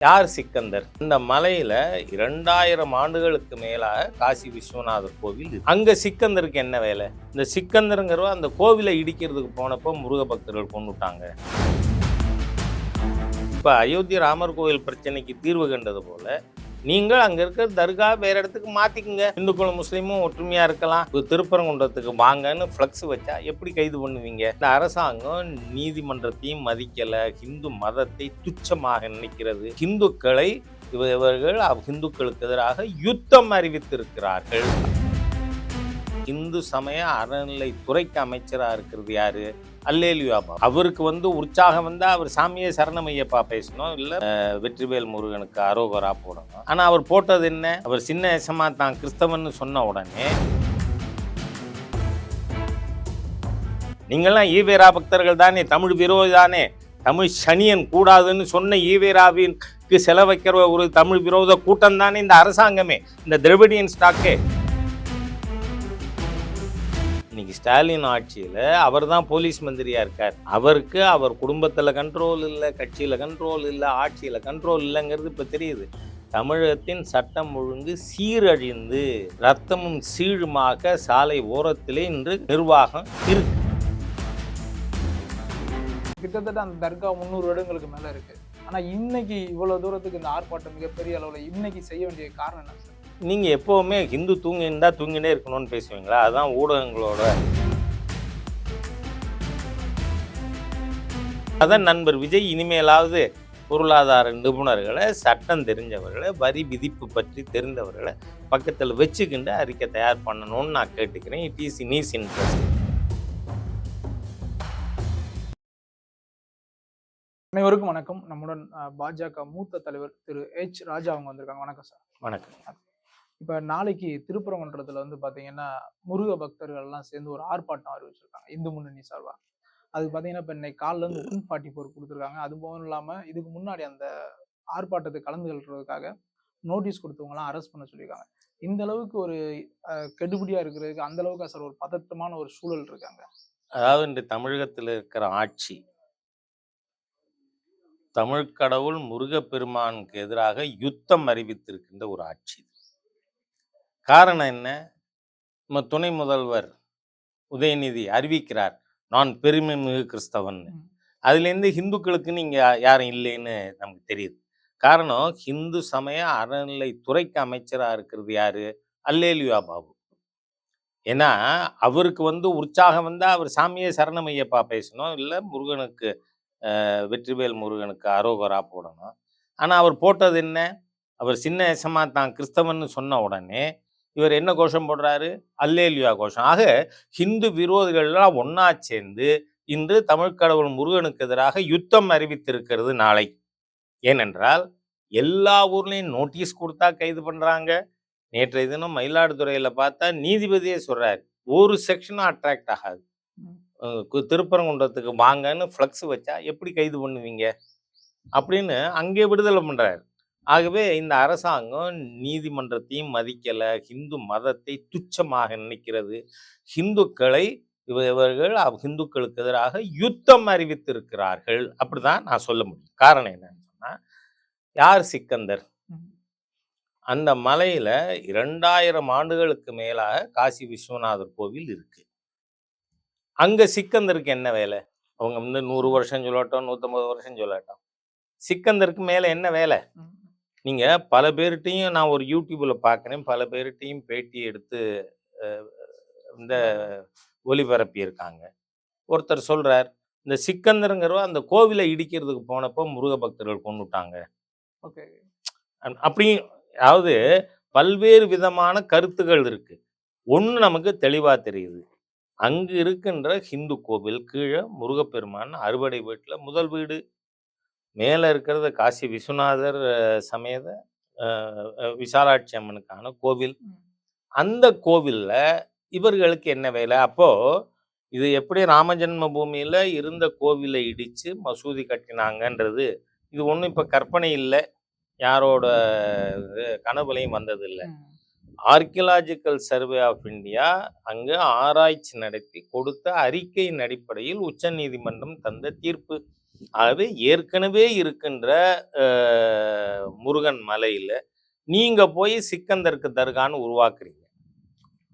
யார் சிக்கந்தர்? இந்த மலையில இரண்டாயிரம் ஆண்டுகளுக்கு மேலாக காசி விஸ்வநாதர் கோவில் அங்க சிக்கந்தருக்கு என்ன வேலை? இந்த சிக்கந்தருங்கிறவ அந்த கோவிலை இடிக்கிறதுக்கு போனப்போ முருக பக்தர்கள் கொண்டுட்டாங்க இப்ப அயோத்தி ராமர் கோவில் பிரச்சனைக்கு தீர்வு கண்டது போல நீங்கள் அங்க இருக்கிற தர்கா வேற இடத்துக்கு மாத்திக்குங்க இந்துக்களும் முஸ்லீமும் ஒற்றுமையா இருக்கலாம். திருப்பரங்குன்றத்துக்கு வாங்கன்னு ஃப்ளக்ஸ் வச்சா எப்படி கைது பண்ணுவீங்க? இந்த அரசாங்கம் நீதிமன்றத்தையும் மதிக்கல. ஹிந்து மதத்தை துச்சமாக நினைக்கிறது. ஹிந்துக்களை இவர்கள் ஹிந்துக்களுக்கு எதிராக யுத்தம் அறிவித்திருக்கிறார்கள். இந்து சமய அறநிலைத்துறைக்கு அமைச்சராக இருக்கிறது யாரு? அல்லேலியாபா அவருக்கு வந்து உற்சாகம் வந்தால் அவர் சாமியே சரணமையப்பா பேசணும். இல்ல வெற்றிவேல் முருகனுக்கு அரோகரா போடணும். ஆனால் அவர் போட்டது என்ன? அவர் சின்ன வயசமா தான் கிறிஸ்தவன்னு சொன்ன உடனே நீங்கள்லாம் ஈவேரா பக்தர்கள் தானே தமிழ் விரோதி தானே தமிழ் சனியன் கூடாதுன்னு சொன்ன ஈவேராவிற்கு செலவைக்கிற ஒரு தமிழ் விரோத கூட்டம் தானே இந்த அரசாங்கமே இந்த திரவிடியன் ஸ்டாக்கே. இன்னைக்கு ஸ்டாலின் ஆட்சியில் அவர் தான் போலீஸ் மந்திரியா இருக்கார். அவருக்கு அவர் குடும்பத்தில் கண்ட்ரோல் இல்லை கட்சியில் கண்ட்ரோல் இல்லை ஆட்சியில் கண்ட்ரோல் இல்லைங்கிறது இப்போ தெரியுது. தமிழகத்தின் சட்டம் ஒழுங்கு சீரழிந்து ரத்தமும் சீழுமாக சாலை ஓரத்திலே இன்று நிர்வாகம் இருக்கு. கிட்டத்தட்ட அந்த தர்கா முந்நூறு வருடங்களுக்கு மேல இருக்கு. ஆனா இன்னைக்கு இவ்வளவு தூரத்துக்கு இந்த ஆர்ப்பாட்டம் மிகப்பெரிய அளவுல இன்னைக்கு செய்ய வேண்டிய காரணம் என்ன சார்? நீங்க எப்பவுமே ஹிந்து தூங்கியிருந்தா தூங்கினே இருக்கணும்னு பேசுவீங்களா? அதான் ஊடகங்களோட. அதான் நண்பர் விஜய் இனிமேலாவது பொருளாதார நிபுணர்களை சட்டம் தெரிஞ்சவர்களை வரி விதிப்பு பற்றி தெரிந்தவர்களை பக்கத்தில் வச்சுக்கிண்டு அறிக்கை தயார் பண்ணணும்னு நான் கேட்டுக்கிறேன். It is in is interest அனைவருக்கும் வணக்கம். நம்முடன் பாஜக மூத்த தலைவர் திரு எச். ராஜா அவங்க வந்திருக்காங்க. வணக்கம் சார். வணக்கம். இப்ப நாளைக்கு திருப்பரங்குன்றத்துல வந்து பாத்தீங்கன்னா முருக பக்தர்கள் எல்லாம் சேர்ந்து ஒரு ஆர்ப்பாட்டம் அறிவிச்சிருக்காங்க. இந்து முன்னணி சார்பா. அது பாத்தீங்கன்னா இப்ப இன்னைக்கு காலில இருந்து ஒன் ஃபார்ட்டி ஃபோர் கொடுத்துருக்காங்க. அது போதும் இல்லாம இதுக்கு முன்னாடி அந்த ஆர்ப்பாட்டத்தை கலந்து கொள்றதுக்காக நோட்டீஸ் கொடுத்தவங்கலாம் அரெஸ்ட் பண்ண சொல்லியிருக்காங்க. இந்த அளவுக்கு ஒரு கெடுபடியாக இருக்கிறதுக்கு அந்த அளவுக்கு சார் ஒரு பதட்டமான ஒரு சூழல் இருக்காங்க அதாவது இன்று தமிழகத்தில் இருக்கிற ஆட்சி தமிழ் கடவுள் முருகப்பெருமானுக்கு எதிராக யுத்தம் அறிவித்திருக்கின்ற ஒரு ஆட்சி காரணம் என்ன? நம்ம துணை முதல்வர் உதயநிதி அறிவிக்கிறார். நான் பெருமை மிகு கிறிஸ்தவன். அதுலேருந்து ஹிந்துக்களுக்கு நீங்க யாரும் இல்லைன்னு நமக்கு தெரியுது. காரணம் ஹிந்து சமய அறநிலைத்துறைக்கு அமைச்சராக இருக்கிறது யாரு? அல்லேலியா பாபு. ஏன்னா அவருக்கு வந்து உற்சாகம் வந்தா அவர் சாமியே சரணமையப்பா பேசணும். இல்லை முருகனுக்கு வெற்றிவேல் முருகனுக்கு அரோகரா போடணும். ஆனா அவர் போட்டது என்ன? அவர் சின்ன எசமா தான் கிறிஸ்தவன்னு சொன்ன உடனே இவர் என்ன கோஷம் போடுறாரு? அல்லேலியா கோஷம். ஆக ஹிந்து விரோதிகள்லாம் ஒண்ணா சேர்ந்து இன்று தமிழ் கடவுள் முருகனுக்கு எதிராக யுத்தம் அறிவித்திருக்கிறது நாளை. ஏனென்றால் எல்லா ஊர்லயும் நோட்டீஸ் கொடுத்தா கைது பண்றாங்க. நேற்றைய தினம் மயிலாடுதுறையில பார்த்தா நீதிபதியே சொல்றாரு ஒரு செக்ஷனும் அட்ராக்ட் ஆகாது. திருப்பரங்குன்றத்துக்கு வாங்கன்னு ஃப்ளக்ஸ் வச்சா எப்படி கைது பண்ணுவீங்க? அப்படின்னு அங்கே விடுதலை பண்றாரு. ஆகவே இந்த அரசாங்கம் நீதிமன்றத்தையும் மதிக்கல. ஹிந்து மதத்தை துச்சமாக நினைக்கிறது. ஹிந்துக்களை இவ- இவர்கள் ஹிந்துக்களுக்கு எதிராக யுத்தம் அறிவித்திருக்கிறார்கள். அப்படிதான் நான் சொல்ல முடியும். காரணம் என்னன்னு சொன்னா யார் சிக்கந்தர். அந்த மலையில இரண்டாயிரம் ஆண்டுகளுக்கு மேலாக காசி விஸ்வநாதர் கோவில் இருக்கு. அங்க சிக்கந்தருக்கு என்ன வேலை? அவங்க வந்து நூறு வருஷம் சொல்லட்டும் நூத்தம்பது வருஷம் சொல்லட்டும். சிக்கந்தருக்கு மேல என்ன வேலை? ம். நீங்க பல பேர்கிட்டையும் நான் ஒரு யூடியூப்ல பார்க்குறேன் பல பேர்கிட்டையும் பேட்டி எடுத்து இந்த ஒளிபரப்பி இருக்காங்க ஒருத்தர் சொல்றார் இந்த சிக்கந்தருங்கிறவ அந்த கோவிலை இடிக்கிறதுக்கு போனப்போ முருக பக்தர்கள் கொண்டுட்டாங்க. ஓகே. அப்~ அப்படி அதாவது பல்வேறு விதமான கருத்துகள் இருக்கு. ஒன்று நமக்கு தெளிவா தெரியுது. அங்கு இருக்கின்ற ஹிந்து கோவில் கீழே முருகப்பெருமான் அறுபடை வீட்டில் முதல் வீடு. மேலே இருக்கிறது காசி விஸ்வநாதர் சமேத விசாலாட்சி அம்மனுக்கான கோவில். அந்த கோவில்ல இவர்களுக்கு என்ன வேலை? அப்போ இது எப்படி ராமஜென்ம பூமியில இருந்த கோவிலை இடிச்சு மசூதி கட்டினாங்கன்றது இது ஒன்றும் இப்போ கற்பனை இல்லை. யாரோட கனவுலையும் வந்தது இல்லை ம். ஆர்கியலாஜிக்கல் சர்வே ஆஃப் இந்தியா அங்கு ஆராய்ச்சி நடத்தி கொடுத்த அறிக்கையின் அடிப்படையில் உச்சநீதிமன்றம் தந்த தீர்ப்பு. ஆகவே ஏற்கனவே இருக்கின்ற முருகன் மலையில நீங்க போய் சிக்கந்தருக்கு தர்கான்னு உருவாக்குறீங்க.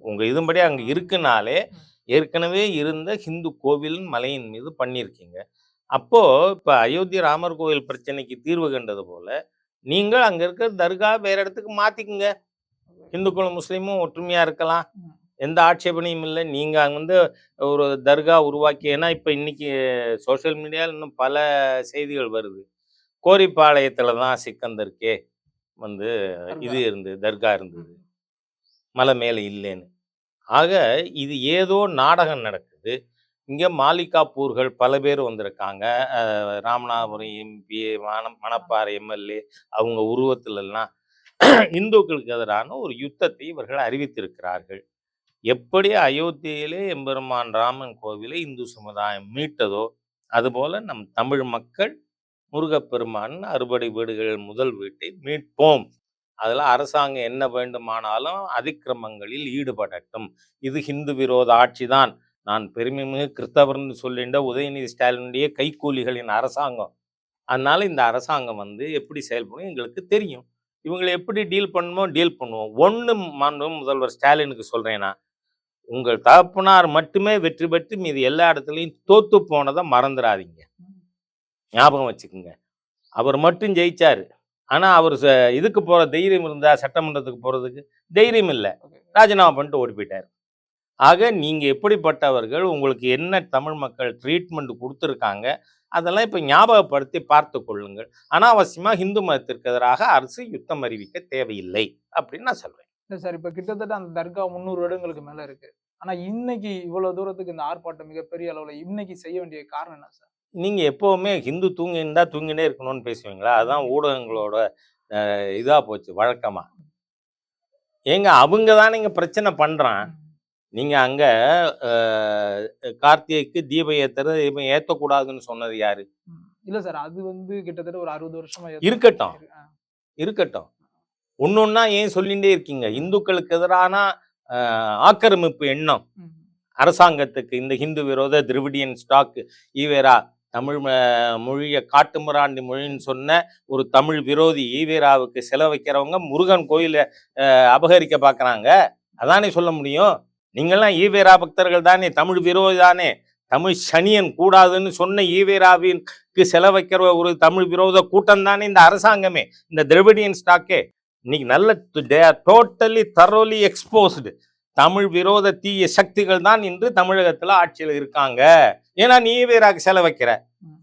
உங்க இதுபடி அங்க இருக்குனாலே ஏற்கனவே இருந்த ஹிந்து கோவில் மலையின் மீது பண்ணியிருக்கீங்க. அப்போ இப்ப அயோத்தி ராமர் கோவில் பிரச்சனைக்கு தீர்வு கண்டது போல நீங்கள் அங்க இருக்கிற தர்கா வேற இடத்துக்கு மாத்திக்குங்க. இந்துக்களும் முஸ்லீமும் ஒற்றுமையா இருக்கலாம். எந்த ஆட்சேபனையும் இல்லை. நீங்க அங்க வந்து ஒரு தர்கா உருவாக்கி ஏன்னா இப்ப இன்னைக்கு சோஷியல் மீடியாவில் இன்னும் பல செய்திகள் வருது. கோரிப்பாளையத்துல தான் சிக்கந்தருக்கே வந்து இது இருந்தது தர்கா இருந்தது. மலை மேலே இல்லைன்னு. ஆக இது ஏதோ நாடகம் நடக்குது. இங்கே மாலிகாப்பூர்கள் பல பேர் வந்திருக்காங்க. ராமநாதபுரம் எம்பி மண மணப்பாறை எம்எல்ஏ அவங்க உருவத்திலெல்லாம் இந்துக்களுக்கு எதிரான ஒரு யுத்தத்தை இவர்கள் அறிவித்திருக்கிறார்கள். எப்படி அயோத்தியிலே எம்பெருமான் ராமன் கோவிலை இந்து சமுதாயம் மீட்டதோ அதுபோல நம் தமிழ் மக்கள் முருகப்பெருமான் அறுபடை வீடுகள் முதல் வீட்டை மீட்போம். அதில் அரசாங்கம் என்ன வேண்டுமானாலும் அதிக்கிரமங்களில் ஈடுபடட்டும். இது ஹிந்து விரோத ஆட்சி தான். நான் பெருமைமிகு கிறிஸ்தவர்னு சொல்லின்ற உதயநிதி ஸ்டாலினுடைய கைக்கூலிகளின் அரசாங்கம். அதனால இந்த அரசாங்கம் வந்து எப்படி செயல்படும் எங்களுக்கு தெரியும். இவங்களை எப்படி டீல் பண்ணுமோ டீல் பண்ணுவோம். ஒன்று மாண்பு முதல்வர் ஸ்டாலினுக்கு சொல்கிறேன்னா உங்கள் தகப்பனார் மட்டுமே வெற்றி பெற்று மீது எல்லா இடத்துலையும் தோத்து போனதை மறந்துடாதீங்க ஞாபகம் வச்சுக்கோங்க. அவர் மட்டும் ஜெயிச்சாரு. ஆனா அவர் இதுக்கு போற தைரியம் இருந்தா சட்டமன்றத்துக்கு போறதுக்கு தைரியம் இல்லை. ராஜினாமா பண்ணிட்டு ஓடி போயிட்டார். ஆக நீங்க எப்படிப்பட்டவர்கள் உங்களுக்கு என்ன தமிழ் மக்கள் ட்ரீட்மெண்ட் கொடுத்துருக்காங்க அதெல்லாம் இப்ப ஞாபகப்படுத்தி பார்த்து கொள்ளுங்கள். அனாவசியமா இந்து மதத்திற்கு எதிராக அரசு யுத்தம் அறிவிக்க தேவையில்லை அப்படின்னு நான் சொல்றேன். இல்ல சார் இப்ப கிட்டத்தட்ட அந்த தர்கா முந்நூறு வருடங்களுக்கு மேல இருக்கு. ஆனா இன்னைக்கு இவ்வளவு தூரத்துக்கு இந்த ஆர்ப்பாட்டம் மிகப்பெரிய அளவுல இன்னைக்கு செய்ய வேண்டிய காரணம் என்ன சார்? நீங்க எப்பவுமே ஹிந்து தூங்கிருந்தா தூங்கினே இருக்கணும்னு பேசுவீங்களா? அதான் ஊடகங்களோட அஹ், இதா போச்சு வழக்கமா. ஏங்க அவங்க தான் நீங்க பிரச்சனை பண்றான். நீங்க அங்க கார்த்திகைக்கு தீபம் ஏத்துறது தீபம் ஏத்தக்கூடாதுன்னு சொன்னது யாரு. இல்ல சார் அது வந்து கிட்டத்தட்ட ஒரு அறுபது வருஷமா இருக்கட்டும். இருக்கட்டும். ஒன்னொன்னா ஏன் சொல்லிட்டே இருக்கீங்க? இந்துக்களுக்கு எதிரான ஆக்கிரமிப்பு எண்ணம். அரசாங்கத்துக்கு இந்த ஹிந்து விரோத திரிவிடியன் ஸ்டாக் ஈவேரா தமிழ் மொழியை காட்டுமிராண்டி மொழின்னு சொன்ன ஒரு தமிழ் விரோதி ஈவேராவுக்கு செலவைக்கிறவங்க முருகன் கோயிலை அபகரிக்க பார்க்கறாங்க அதானே சொல்ல முடியும்? நீங்கள்லாம் ஈவேரா பக்தர்கள் தானே தமிழ் விரோதி தானே. தமிழ் சனியன் கூடாதுன்னு சொன்ன ஈவேராவிற்கு செலவைக்கிற ஒரு தமிழ் விரோத கூட்டம் தானே இந்த அரசாங்கமே இந்த திரவிடியன் ஸ்டாக்கே இன்னைக்கு நல்ல they are totally thoroughly exposed Tamil விரோத தீய சக்திகள் தான் இன்று தமிழகத்தில் ஆட்சியில் இருக்காங்க. ஏன்னா நீ ஈவேராக்கு செலவைக்கிற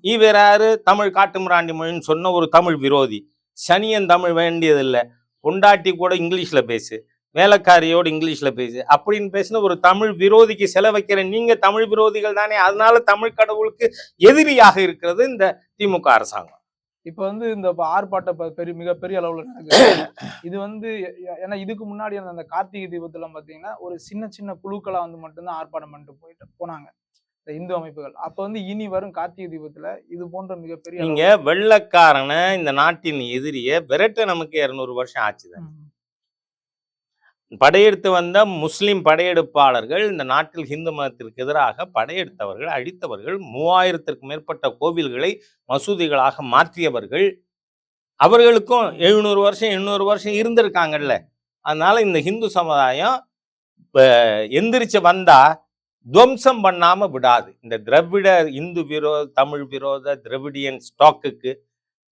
ஈவேராரு தமிழ் காட்டுமிராண்டி மொழின்னு சொன்ன ஒரு தமிழ் விரோதி. சனியன் தமிழ் வேண்டியதில்லை. பொண்டாட்டி கூட இங்கிலீஷில் பேசு. வேலைக்காரியோடு இங்கிலீஷில் பேசு. அப்படின்னு பேசின ஒரு தமிழ் விரோதிக்கு செலவைக்கிற நீங்கள் தமிழ் விரோதிகள் தானே. அதனால தமிழ் கடவுளுக்கு எதிரியாக இருக்கிறது இந்த திமுக அரசாங்கம். இப்ப வந்து இந்த ஆர்ப்பாட்டம் பெரிய மிகப்பெரிய அளவுல நடக்குது. இது வந்து ஏன்னா இதுக்கு முன்னாடி அந்த கார்த்திகை தீபத்துல பாத்தீங்கன்னா ஒரு சின்ன சின்ன குழுக்களா வந்து மட்டும்தான் ஆர்ப்பாட்டம் பண்ணிட்டு போயிட்டு போனாங்க. இந்த இந்து அமைப்புகள். அப்ப வந்து இனி வரும் கார்த்திகை தீபத்துல இது போன்ற மிகப்பெரிய நீங்க வெள்ளக்காரனை இந்த நாட்டின் எதிரிய விரட்ட நமக்கு இருநூறு வருஷம் ஆச்சுதான். படையெடுத்து வந்த முஸ்லிம் படையெடுப்பாளர்கள் இந்த நாட்டில் ஹிந்து மதத்திற்கு எதிராக படையெடுத்தவர்கள் அழித்தவர்கள் மூவாயிரத்திற்கு மேற்பட்ட கோவில்களை மசூதிகளாக மாற்றியவர்கள். அவர்களுக்கும் எழுநூறு வருஷம் எண்ணூறு வருஷம் இருந்திருக்காங்கல்ல. அதனால இந்த ஹிந்து சமுதாயம் எந்திரிச்சு வந்தா துவம்சம் பண்ணாம விடாது. இந்த திராவிட இந்து விரோத தமிழ் விரோத திராவிடியன் ஸ்டாக்குக்கு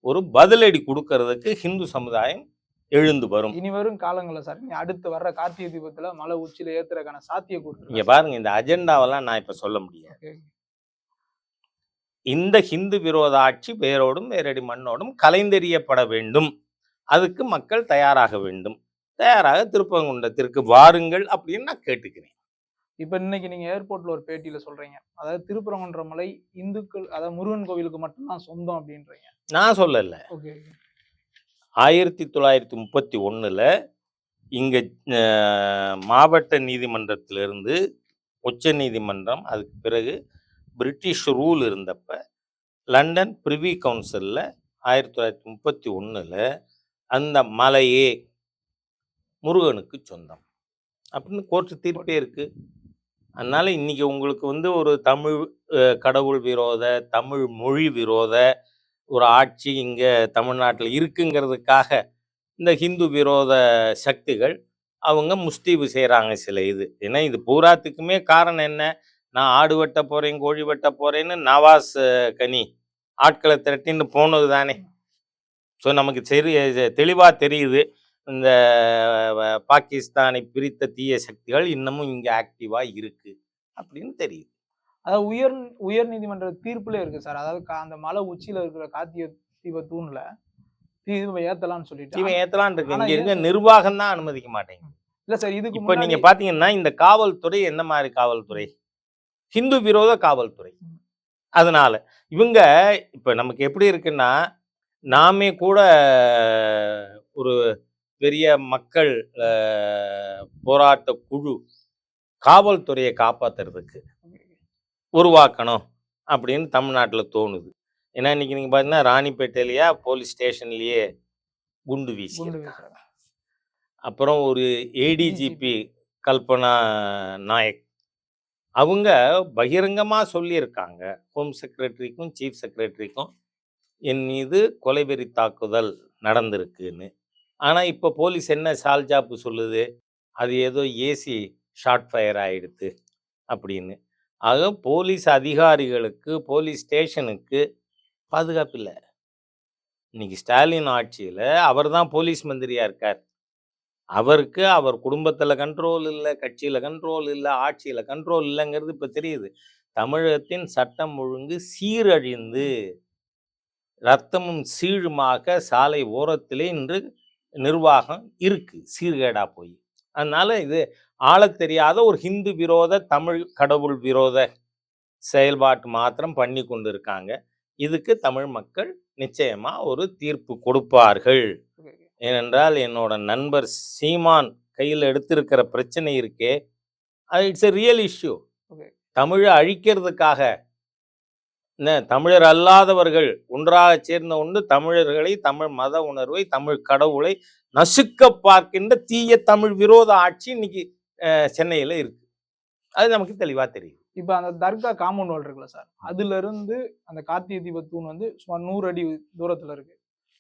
ஒரு பதிலடி கொடுக்கறதுக்கு ஹிந்து சமுதாயம் எழுந்து வரும். இனி வரும் காலங்கள்ல சார். இனி அடுத்து வர்ற கார்த்திகை தீபத்துல மலை உச்சியில ஏத்துறதுக்கான சாத்திய இங்க பாருங்க இந்த அஜெண்டாவெல்லாம் நான் இப்ப சொல்ல முடியாது. இந்த ஹிந்து விரோத ஆட்சி வேரோடும் வேரடி மண்ணோடும் கலைந்தெறியப்பட வேண்டும். அதுக்கு மக்கள் தயாராக வேண்டும். தயாராக திருப்பங்குன்றத்திற்கு வாருங்கள் அப்படின்னு நான் கேட்டுக்கிறேன். இப்ப இன்னைக்கு நீங்க ஏர்போர்ட்ல ஒரு பேட்டியில சொல்றீங்க. அதாவது திருப்பரங்குன்ற மலை இந்துக்கள் அதாவது முருகன் கோவிலுக்கு மட்டும்தான் சொந்தம் அப்படின்றீங்க. நான் சொல்லல. ஓகே. ஆயிரத்தி தொள்ளாயிரத்தி முப்பத்தி ஒன்றில் இங்கே மாவட்ட நீதிமன்றத்திலிருந்து உச்ச நீதிமன்றம் அதுக்கு பிறகு பிரிட்டிஷ் ரூல் இருந்தப்ப லண்டன் பிரிவி கவுன்சிலில் ஆயிரத்தி தொள்ளாயிரத்தி முப்பத்தி ஒன்றில் அந்த மலையே முருகனுக்கு சொந்தம். அப்படின்னு கோர்ட்டு தீர்ப்பே இருக்குது அதனால் இன்னைக்கு உங்களுக்கு வந்து ஒரு தமிழ் கடவுள் விரோத தமிழ் மொழி விரோத ஒரு ஆட்சி இங்கே தமிழ்நாட்டில் இருக்குங்கிறதுக்காக இந்த ஹிந்து விரோத சக்திகள் அவங்க முஸ்தீபு செய்கிறாங்க சில இது. ஏன்னா இது பூராத்துக்குமே காரணம் என்ன? நான் ஆடு வெட்ட போகிறேன் கோழி வெட்ட போகிறேன்னு நவாஸ் கனி ஆட்களை திரட்டின்னு போனது தானே. ஸோ நமக்கு சரி தெளிவாக தெரியுது. இந்த பாகிஸ்தானை பிரித்த தீய சக்திகள் இன்னமும் இங்கே ஆக்டிவாக இருக்குது அப்படின்னு தெரியுது. அதாவது உயர் உயர் நீதிமன்ற தீர்ப்புல இருக்கு சார். அதாவது அந்த மலை உச்சியில இருக்கிற காத்திய தீப தூண்ல தீபம் ஏத்தலாம்னு சொல்லிட்டு. இவன் ஏத்தலான் இருக்கு. இங்க இருக்க நிர்வாகம் தான் அனுமதிக்க மாட்டேங்குது. இல்ல சார் இதுக்கு இப்ப நீங்க பாத்தீங்கன்னா இந்த காவல்துறை என்ன மாதிரி காவல்துறை? ஹிந்து விரோத காவல்துறை. அதனால இவங்க இப்ப நமக்கு எப்படி இருக்குன்னா நாமே கூட ஒரு பெரிய மக்கள் போராட்ட குழு காவல்துறையை காப்பாத்துறதுக்கு உருவாக்கணும் அப்படின்னு தமிழ்நாட்டில் தோணுது. ஏன்னா இன்னைக்கு நீங்க பார்த்தீங்கன்னா ராணிப்பேட்டையிலயா போலீஸ் ஸ்டேஷன்லயே குண்டு வீசி. அப்புறம் ஒரு ஏடிஜிபி கல்பனா நாயக். அவங்க பகிரங்கமா சொல்லியிருக்காங்க. ஹோம் செக்ரட்டரிக்கும் சீஃப் செக்ரட்டரிக்கும் என் மீது கொலைவெறி தாக்குதல் நடந்திருக்குன்னு. ஆனால் இப்போ போலீஸ் என்ன சால்ஜாப்பு சொல்லுது? அது ஏதோ ஏசி ஷார்ட் ஃபயர் ஆயிடுத்து அப்படின்னு. ஆக போலீஸ் அதிகாரிகளுக்கு போலீஸ் ஸ்டேஷனுக்கு பாதுகாப்பு இல்லை. இன்னைக்கு ஸ்டாலின் ஆட்சியில் அவர் தான் போலீஸ் மந்திரியாக இருக்கார். அவருக்கு அவர் குடும்பத்தில் கண்ட்ரோல் இல்லை கட்சியில் கண்ட்ரோல் இல்லை ஆட்சியில் கண்ட்ரோல் இல்லைங்கிறது இப்போ தெரியுது. தமிழகத்தின் சட்டம் ஒழுங்கு சீரழிந்து ரத்தமும் சீழுமாக சாலை ஓரத்திலே இன்று நிர்வாகம் இருக்குது சீர்கேடாக போய். அதனால் இது ஆளத் தெரியாத ஒரு ஹிந்து விரோத தமிழ் கடவுள் விரோத செயல்பாட்டு மாத்திரம் பண்ணி கொண்டு இருக்காங்க இதுக்கு தமிழ் மக்கள் நிச்சயமா ஒரு தீர்ப்பு கொடுப்பார்கள். ஏனென்றால் என்னோட நண்பர் சீமான் கையில் எடுத்திருக்கிற பிரச்சனை இருக்கே அது இட்ஸ் எ ரியல் இஷ்யூ. தமிழை அழிக்கிறதுக்காக என்ன தமிழர் அல்லாதவர்கள் ஒன்றாக சேர்ந்த ஒன்று தமிழர்களை தமிழ் மத உணர்வை தமிழ் கடவுளை நசுக்க பார்க்கின்ற தீய தமிழ் விரோத ஆட்சி இன்னைக்கு சென்னையில இருக்கு. அது நமக்கு தெளிவா தெரியும். இப்ப அந்த தர்கா காம்பவுண்ட் வால் இருக்குல்ல சார் அதுல இருந்து அந்த கார்த்திகை தீப தூண் வந்து சுமார் நூறு அடி தூரத்துல இருக்கு.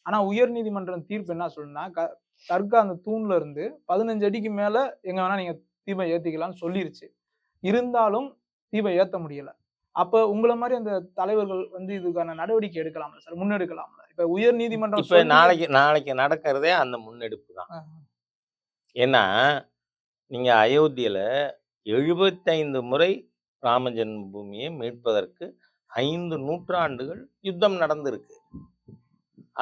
ஆனா உயர் நீதிமன்றம் தீர்ப்பு என்ன சொல்லுன்னா க- தர்கா அந்த தூண்ல இருந்து பதினஞ்சு அடிக்கு மேல எங்க வேணா நீங்க தீபம் ஏத்திக்கலாம்னு சொல்லிருச்சு. இருந்தாலும் தீபம் ஏத்த முடியல. அப்ப உங்களை மாதிரி அந்த தலைவர்கள் வந்து இதுக்கான நடவடிக்கை எடுக்கலாம்ல சார் முன்னெடுக்கலாம்ல? இப்ப உயர் நீதிமன்றம் இப்ப நாளைக்கு நாளைக்கு நடக்கிறதே அந்த முன்னெடுப்பு தான். ஏன்னா நீங்கள் அயோத்தியில் எழுபத்தைந்து முறை ராம ஜென்மபூமியை மீட்பதற்கு ஐந்து நூற்றாண்டுகள் யுத்தம் நடந்திருக்கு.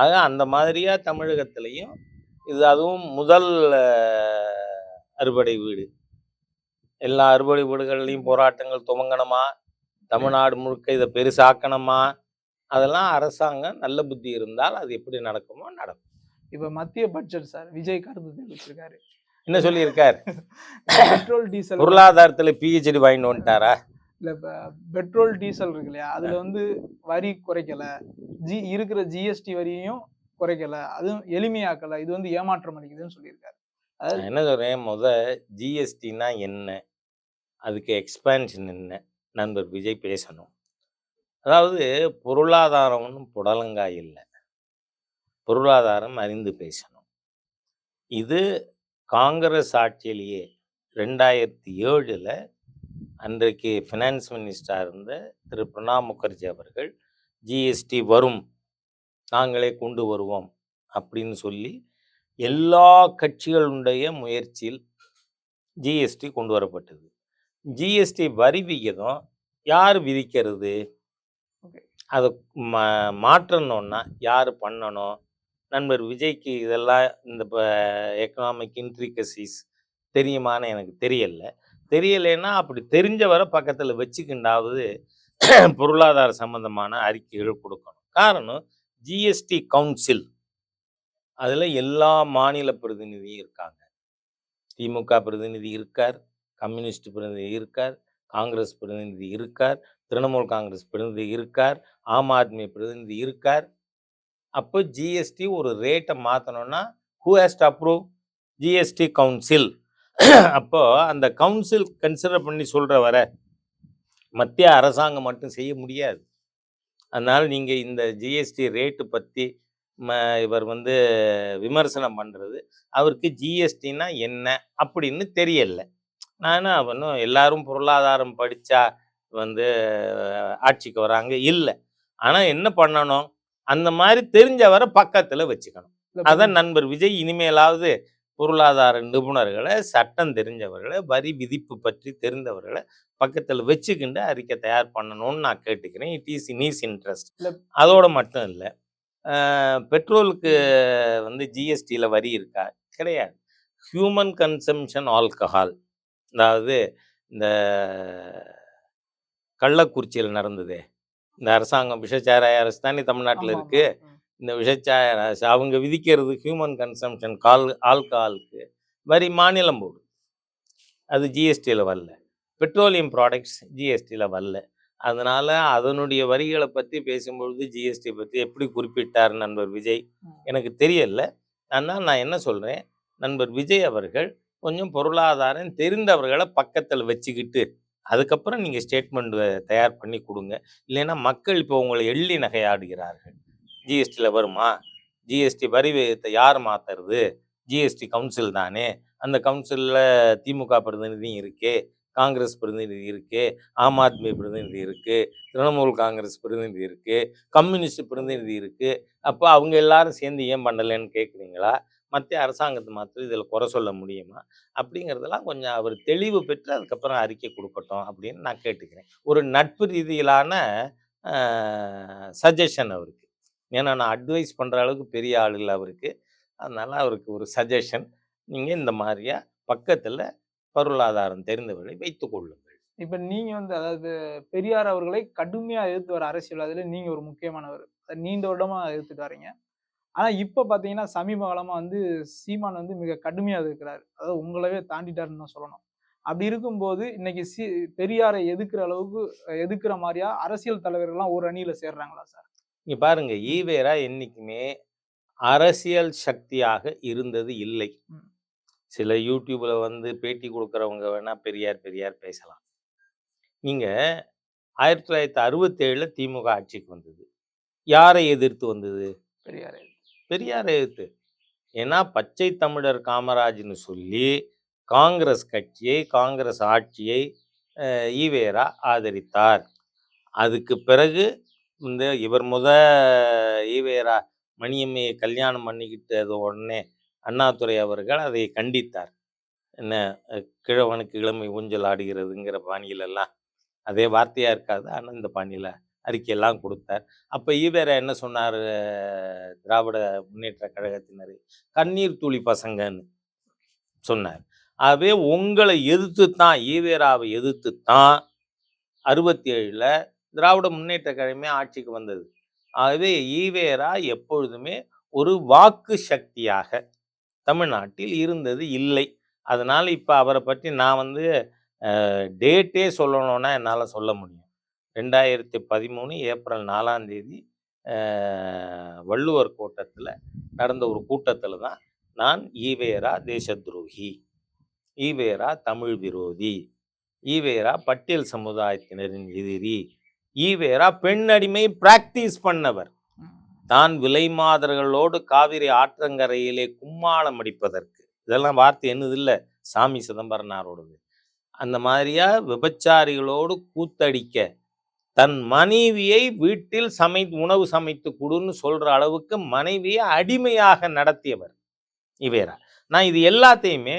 ஆக அந்த மாதிரியா தமிழகத்திலையும் இது அதுவும் முதல் அறுபடை வீடு. எல்லா அறுபடை வீடுகள்லையும் போராட்டங்கள் துவங்கணுமா? தமிழ்நாடு முழுக்க இதை பெருசாக்கணுமா? அதெல்லாம் அரசாங்கம் நல்ல புத்தி இருந்தால் அது எப்படி நடக்குமோ நடக்கும். இப்போ மத்திய பட்ஜெட் சார் விஜய் கருத்து தெரிவிச்சிருக்காரு. என்ன சொல்லியிருக்கார்? பெட்ரோல் டீசல் பொருளாதாரத்துல பிஹெச்டி வாங்கிட்டு வந்துட்டாரா? இல்ல இப்ப பெட்ரோல் டீசல் இருக்கு இல்லையா அதுல வந்து வரி குறைக்கல. ஜி இருக்கிற ஜிஎஸ்டி வரியையும் குறைக்கல. அதுவும் எளிமையாக்கல. இது வந்து ஏமாற்றம் அளிக்குதுன்னு சொல்லியிருக்காரு. நான் என்ன சொல்றேன் முத ஜிஎஸ்டினா என்ன? அதுக்கு எக்ஸ்பேன்ஷன் என்ன? நண்பர் விஜய் பேசணும். அதாவது பொருளாதாரம் ஒன்றும் புடலங்காய் இல்லை. பொருளாதாரம் அறிந்து பேசணும். இது காங்கிரஸ் ஆட்சியிலேயே ரெண்டாயிரத்தி ஏழில் அன்றைக்கு ஃபினான்ஸ் மினிஸ்டராக இருந்த திரு. பிரணாப் முகர்ஜி அவர்கள் ஜிஎஸ்டி வரும் நாங்களே கொண்டு வருவோம் அப்படின்னு சொல்லி எல்லா கட்சிகளுடைய முயற்சியில் ஜிஎஸ்டி கொண்டு வரப்பட்டது. ஜிஎஸ்டி வரி விகிதம் யார் விதிக்கிறது. அதை மா மாற்றணும்னா யார் பண்ணணும்? நண்பர் விஜய்க்கு இதெல்லாம் இந்த எக்கனாமிக் இன்ட்ரிகசிஸ் தெரியுமான்னு எனக்கு தெரியலை. தெரியலைன்னா அப்படி தெரிஞ்சவரை பக்கத்தில் வச்சுக்கிண்டாவது பொருளாதார சம்பந்தமான அறிக்கைகள் கொடுக்கணும். காரணம் ஜிஎஸ்டி கவுன்சில் அதில் எல்லா மாநில பிரதிநிதியும் இருக்காங்க. திமுக பிரதிநிதி இருக்கார் கம்யூனிஸ்ட் பிரதிநிதி இருக்கார் காங்கிரஸ் பிரதிநிதி இருக்கார் திரிணாமுல் காங்கிரஸ் பிரதிநிதி இருக்கார் ஆம் ஆத்மி பிரதிநிதி இருக்கார். அப்போ ஜிஎஸ்டி ஒரு ரேட்டை மாற்றணும்னா who has to approve GST council அப்போது அந்த கவுன்சில் கன்சிடர் பண்ணி சொல்கிற வர மத்திய அரசாங்கம் மட்டும் செய்ய முடியாது. அதனால் நீங்கள் இந்த ஜிஎஸ்டி ரேட்டு பற்றி ம இவர் வந்து விமர்சனம் பண்ணுறது அவருக்கு ஜிஎஸ்டினா என்ன அப்படின்னு தெரியலை. நான் அவனும் எல்லாரும் பொருளாதாரம் படித்தா வந்து ஆட்சிக்கு வராங்க இல்லை. ஆனால் என்ன பண்ணணும்? அந்த மாதிரி தெரிஞ்சவரை பக்கத்துல வச்சுக்கணும். அதான் நண்பர் விஜய் இனிமேலாவது பொருளாதார நிபுணர்களை சட்டம் தெரிஞ்சவர்களை வரி விதிப்பு பற்றி தெரிந்தவர்களை பக்கத்தில் வச்சுக்கிண்டு அறிக்கை தயார் பண்ணணும்னு நான் கேட்டுக்கிறேன். It is in is interest. அதோட மட்டும் இல்லை பெட்ரோலுக்கு வந்து ஜிஎஸ்டியில் வரி இருக்கா? கிடையாது. Human consumption alcohol. அதாவது இந்த கள்ளக்குறிச்சியில் நடந்ததே. இந்த அரசாங்கம் விஷச்சாராய அரசு தானே தமிழ்நாட்டில் இருக்கு. இந்த விஷச்சாய அரசு அவங்க விதிக்கிறது ஹியூமன் கன்சம்ஷன் கால் ஆல்கஹாலுக்கு வரி மாநிலம் போடும் அது ஜிஎஸ்டியில் வரல. பெட்ரோலியம் ப்ராடக்ட்ஸ் ஜிஎஸ்டியில் வரல. அதனால அதனுடைய வரிகளை பற்றி பேசும்பொழுது ஜிஎஸ்டி பற்றி எப்படி குறிப்பிட்டார் நண்பர் விஜய். எனக்கு தெரியல. ஆனால் நான் என்ன சொல்கிறேன் நண்பர் விஜய் அவர்கள் கொஞ்சம் பொருளாதாரம் தெரிந்தவர்களை பக்கத்தில் வச்சுக்கிட்டு அதுக்கப்புறம் நீங்கள் ஸ்டேட்மெண்ட் தயார் பண்ணி கொடுங்க. இல்லைன்னா மக்கள் இப்போ உங்களை எள்ளி நகையாடுகிறார்கள். ஜிஎஸ்டியில் வருமா? ஜிஎஸ்டி வரி விகிதத்தை யார் மாற்றுறது ஜிஎஸ்டி கவுன்சில் தானே? அந்த கவுன்சிலில் திமுக பிரதிநிதி இருக்கே காங்கிரஸ் பிரதிநிதி இருக்கு ஆம் ஆத்மி பிரதிநிதி இருக்கு திரிணாமுல் காங்கிரஸ் பிரதிநிதி இருக்கு கம்யூனிஸ்ட் பிரதிநிதி இருக்கு அப்போ அவங்க எல்லாரும் சேர்ந்து ஏன் பண்ணலைன்னு கேட்குறீங்களா மத்திய அரசாங்கத்தை மாத்திரம் இதில் குறை சொல்ல முடியுமா? அப்படிங்கிறதெல்லாம் கொஞ்சம் அவர் தெளிவு பெற்று அதுக்கப்புறம் அறிக்கை கொடுக்கட்டும் அப்படின்னு நான் கேட்டுக்கிறேன். ஒரு நட்பு ரீதியிலான சஜஷன் அவருக்கு. ஏன்னா நான் அட்வைஸ் பண்ணுற அளவுக்கு பெரிய ஆள் இல்லை அவருக்கு. அதனால் அவருக்கு ஒரு சஜஷன் நீங்கள் இந்த மாதிரியா பக்கத்தில் பொருளாதாரம் தெரிந்தவர்களை வைத்துக் கொள்ளுங்கள். நீங்கள் வந்து அதாவது பெரியார் அவர்களை கடுமையாக எதிர்த்து வர அரசியல் அதில் நீங்கள் ஒரு முக்கியமானவர். நீண்ட வருடமாக எதிர்த்துட்டு வரீங்க ஆனா இப்ப பாத்தீங்கன்னா சமீப காலமா வந்து சீமான் வந்து மிக கடுமையா எதிர்க்கிறாரு. அதாவது உங்களவே தாண்டிட்டாருன்னு தான் சொல்லணும். அப்படி இருக்கும்போது இன்னைக்கு சி பெரியாரை எதிர்க்கிற அளவுக்கு அஹ், எதிர்க்கிற மாதிரியா அரசியல் தலைவர்கள்லாம் ஒரு அணியில சேர்றாங்களா சார்? இங்க பாருங்க ஈவேரா என்னைக்குமே அரசியல் சக்தியாக இருந்தது இல்லை. சில யூடியூப்ல வந்து பேட்டி கொடுக்கறவங்க வேணா பெரியார் பெரியார் பேசலாம். நீங்க ஆயிரத்தி தொள்ளாயிரத்தி அறுபத்தேழுல திமுக ஆட்சிக்கு வந்தது. யாரை எதிர்த்து வந்தது? பெரியாரை பெரியார் எதிர்த்து ஏன்னா பச்சை தமிழர் காமராஜ்னு சொல்லி காங்கிரஸ் கட்சியை காங்கிரஸ் ஆட்சியை ஈவேரா ஆதரித்தார். அதுக்கு பிறகு இந்த இவர் முத ஈவேரா மணியம்மையை கல்யாணம் பண்ணிக்கிட்டது உடனே அண்ணாதுரை அவர்கள் அதை கண்டித்தார். என்ன கிழவனுக்கு இளமை ஊஞ்சல் ஆடுகிறதுங்கிற பாணியிலெல்லாம். அதே வார்த்தையாக இருக்காது ஆனால் இந்த பாணியில் அறிக்கையெல்லாம் கொடுத்தார். அப்போ ஈவேரா என்ன சொன்னார்? திராவிட முன்னேற்ற கழகத்தினர் கண்ணீர் துளி பசங்கன்னு சொன்னார். ஆகவே உங்களை எதிர்த்து தான் ஈவேராவை எதிர்த்து தான் அறுபத்தி ஏழில் திராவிட முன்னேற்ற கழகமே ஆட்சிக்கு வந்தது. ஆகவே ஈவேரா எப்பொழுதுமே ஒரு வாக்கு சக்தியாக தமிழ்நாட்டில் இருந்தது இல்லை. அதனால் இப்போ அவரை பற்றி நான் வந்து டேட்டே சொல்லணும்னா என்னால் சொல்ல முடியும். ரெண்டாயிரத்தி பதிமூணு ஏப்ரல் நாலாம் தேதி வள்ளுவர் கோட்டத்தில் நடந்த ஒரு கூட்டத்தில் தான் நான் ஈவேரா தேச துரோகி ஈவேரா தமிழ் விரோதி ஈவேரா பட்டியல் சமுதாயத்தினரின் எதிரி ஈவேரா பெண்ணடிமை பிராக்டிஸ் பண்ணவர். தான் விலை மாதர்களோடு காவிரி ஆற்றங்கரையிலே கும்மாளம் அடிப்பதற்கு. இதெல்லாம் வார்த்தை என்னது இல்லை? சாமி சிதம்பரனாரோடது. அந்த மாதிரியா விபச்சாரிகளோடு கூத்தடிக்க தன் மனைவியை வீட்டில் சமை உணவு சமைத்து கொடுன்னு சொல்ற அளவுக்கு மனைவியை அடிமையாக நடத்தியவர் இவேரா. நான் இது எல்லாத்தையுமே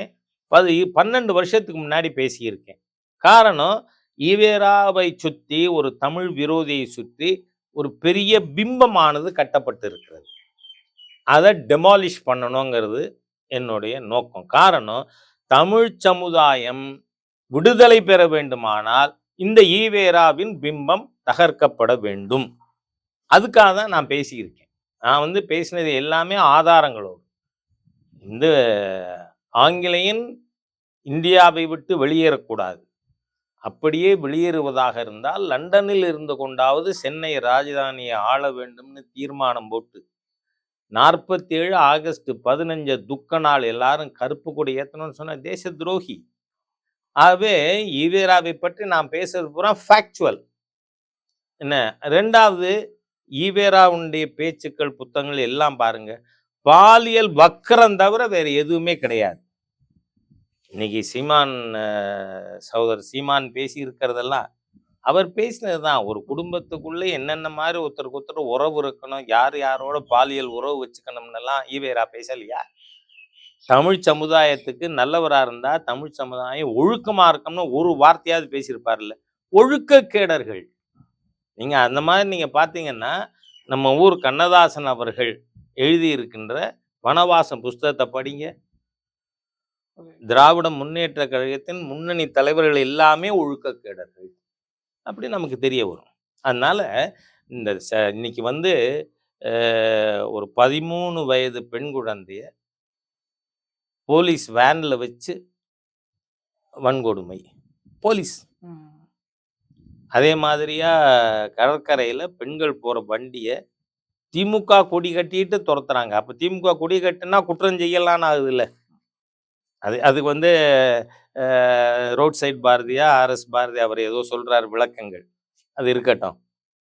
பது பன்னெண்டு வருஷத்துக்கு முன்னாடி பேசியிருக்கேன். காரணம் ஈவேராவை சுற்றி ஒரு தமிழ் விரோதியை சுற்றி ஒரு பெரிய பிம்பமானது கட்டப்பட்டு இருக்கிறது அதை டெமாலிஷ் பண்ணணுங்கிறது என்னுடைய நோக்கம். காரணம் தமிழ் சமுதாயம் விடுதலை பெற வேண்டுமானால் இந்த ஈவேராவின் பிம்பம் தகர்க்கப்பட வேண்டும். அதுக்காக தான் நான் பேசியிருக்கேன். நான் வந்து பேசினது எல்லாமே ஆதாரங்களோடு. இந்த ஆங்கிலேயன் இந்தியாவை விட்டு வெளியேறக்கூடாது. அப்படியே வெளியேறுவதாக இருந்தால் லண்டனில் இருந்து கொண்டாவது சென்னை ராஜதானியை ஆள வேண்டும்னு தீர்மானம் போட்டு நாற்பத்தி ஏழு ஆகஸ்ட் பதினஞ்சு துக்க நாள் எல்லாரும் கருப்பு கொடி ஏற்றணும்னு சொன்ன தேச துரோகி. ஆகவே ஈவேராவை பற்றி நான் பேசுறது பூரா ஃபேக்சுவல் என்ன? ரெண்டாவது ஈவேராவுடைய பேச்சுக்கள் புத்தகங்கள் எல்லாம் பாருங்க. பாலியல் வக்கரம் தவிர வேற எதுவுமே கிடையாது. இன்னைக்கு சீமான் சகோதரர் சீமான் பேசி இருக்கிறதெல்லாம் அவர் பேசினது தான் ஒரு குடும்பத்துக்குள்ள என்னென்ன மாதிரி ஒருத்தருக்கு ஒருத்தர் உறவு இருக்கணும் யார் யாரோட பாலியல் உறவு வச்சுக்கணும்னெல்லாம் ஈவேரா பேசலையா? தமிழ் சமுதாயத்துக்கு நல்லவரா இருந்தா தமிழ் சமுதாயம் ஒழுக்கமா இருக்கணும்னு ஒரு வார்த்தையாவது பேசியிருப்பார்ல ஒழுக்கக்கேடர்கள் நீங்க அந்த மாதிரி நீங்க பார்த்தீங்கன்னா நம்ம ஊர் கண்ணதாசன் அவர்கள் எழுதியிருக்கின்ற வனவாசம் புஸ்தகத்தை படிங்க. திராவிட முன்னேற்ற கழகத்தின் முன்னணி தலைவர்கள் எல்லாமே ஒழுக்கக்கேடர்கள் அப்படி நமக்கு தெரிய வரும். அதனால இந்த ச இன்னைக்கு வந்து ஒரு பதிமூணு வயது பெண் குழந்தைய போலீஸ் வேன்ல வச்சு வன்கொடுமை. போலீஸ். அதே மாதிரியா கடற்கரையில பெண்கள் போற வண்டியை திமுக கொடி கட்டிட்டு துரத்துறாங்க. அப்ப திமுக கொடி கட்டினா குற்றம் செய்யலான்னு ஆகுது இல்ல அது அதுக்கு வந்து ரோட் சைட் பாரதியா ஆர்எஸ் பாரதி அவர் ஏதோ சொல்றாரு விளக்கங்கள். அது இருக்கட்டும்.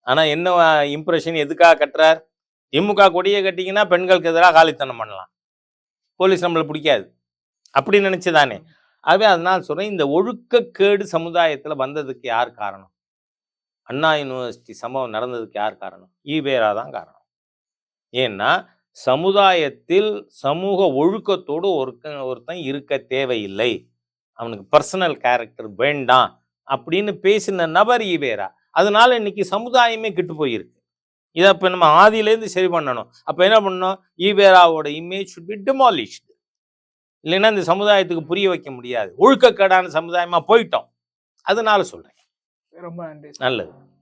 ஆனா என்ன இம்ப்ரெஷன் எதுக்காக கட்டுறார்? திமுக கொடியை கட்டிங்கன்னா பெண்களுக்கு எதிராக காலித்தனம் பண்ணலாம். போலீஸ் நம்மளை பிடிக்காது. அப்படி நினைச்சுதானே? ஆகவே அதனால் சொல்றேன் இந்த ஒழுக்கக்கேடு சமுதாயத்துல வந்ததுக்கு யார் காரணம்? அண்ணா யூனிவர்சிட்டி சம்பவம் நடந்ததுக்கு யார் காரணம்? ஈவேரா தான் காரணம். ஏன்னா சமுதாயத்தில் சமூக ஒழுக்கத்தோடு ஒருத்தன் ஒருத்தன் இருக்க தேவையில்லை. அவனுக்கு பர்சனல் கேரக்டர் வேண்டாம் அப்படின்னு பேசின நபர் ஈவேரா. அதனால இன்னைக்கு சமுதாயமே கெட்டு போயிருக்கு. இதை இப்போ நம்ம ஆதியிலேருந்து சரி பண்ணணும். அப்போ என்ன பண்ணணும்? ஈவேராவோட இமேஜ் should be demolished. இல்லைன்னா இந்த சமுதாயத்துக்கு புரிய வைக்க முடியாது. ஒழுக்கக்கேடான சமுதாயமா போயிட்டோம். அதனால சொல்றேன். ரொம்ப நன்றி நல்லது.